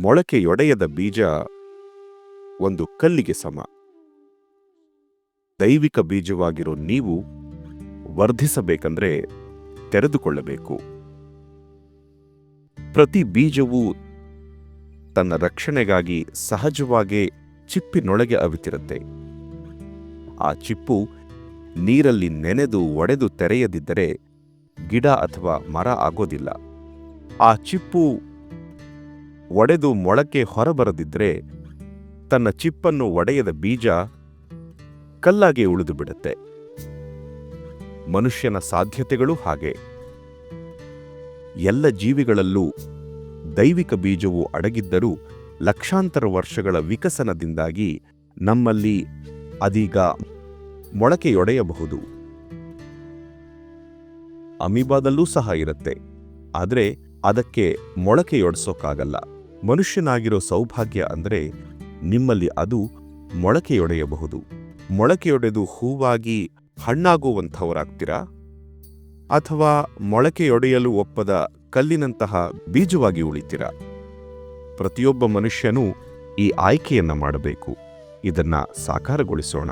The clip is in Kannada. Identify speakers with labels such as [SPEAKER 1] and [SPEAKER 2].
[SPEAKER 1] ಮೊಳಕೆಯೊಡೆಯದ ಬೀಜ ಒಂದು ಕಲ್ಲಿಗೆ ಸಮ. ದೈವಿಕ ಬೀಜವಾಗಿರೋ ನೀವು ವರ್ಧಿಸಬೇಕಂದ್ರೆ ತೆರೆದುಕೊಳ್ಳಬೇಕು. ಪ್ರತಿ ಬೀಜವು ತನ್ನ ರಕ್ಷಣೆಗಾಗಿ ಸಹಜವಾಗೇ ಚಿಪ್ಪಿನೊಳಗೆ ಅವಿತಿರುತ್ತೆ. ಆ ಚಿಪ್ಪು ನೀರಲ್ಲಿ ನೆನೆದು ಒಡೆದು ತೆರೆಯದಿದ್ದರೆ ಗಿಡ ಅಥವಾ ಮರ ಆಗೋದಿಲ್ಲ. ಆ ಚಿಪ್ಪು ಒಡೆದು ಮೊಳಕೆ ಹೊರಬರದಿದ್ದರೆ ತನ್ನ ಚಿಪ್ಪನ್ನು ಒಡೆಯದ ಬೀಜ ಕಲ್ಲಾಗಿ ಉಳಿದು ಬಿಡುತ್ತೆ. ಮನುಷ್ಯನ ಸಾಧ್ಯತೆಗಳು ಹಾಗೆ. ಎಲ್ಲ ಜೀವಿಗಳಲ್ಲೂ ದೈವಿಕ ಬೀಜವು ಅಡಗಿದ್ದರೂ ಲಕ್ಷಾಂತರ ವರ್ಷಗಳ ವಿಕಸನದಿಂದಾಗಿ ನಮ್ಮಲ್ಲಿ ಅದೀಗ ಮೊಳಕೆಯೊಡೆಯಬಹುದು. ಅಮೀಬಾದಲ್ಲೂ ಸಹ ಇರುತ್ತೆ. ಆದರೆ ಅದಕ್ಕೆ ಮೊಳಕೆಯೊಡೆಸೋಕ್ಕಾಗಲ್ಲ ಮನುಷ್ಯನಾಗಿರೋ ಸೌಭಾಗ್ಯ ಅಂದರೆ ನಿಮ್ಮಲ್ಲಿ ಅದು ಮೊಳಕೆಯೊಡೆಯಬಹುದು. ಮೊಳಕೆಯೊಡೆದು ಹೂವಾಗಿ ಹಣ್ಣಾಗುವಂಥವರಾಗ್ತೀರಾ? ಅಥವಾ ಮೊಳಕೆಯೊಡೆಯಲು ಒಪ್ಪದ ಕಲ್ಲಿನಂತಹ ಬೀಜವಾಗಿ ಉಳಿತೀರಾ? ಪ್ರತಿಯೊಬ್ಬ ಮನುಷ್ಯನೂ ಈ ಆಯ್ಕೆಯನ್ನು ಮಾಡಬೇಕು. ಇದನ್ನು ಸಾಕಾರಗೊಳಿಸೋಣ.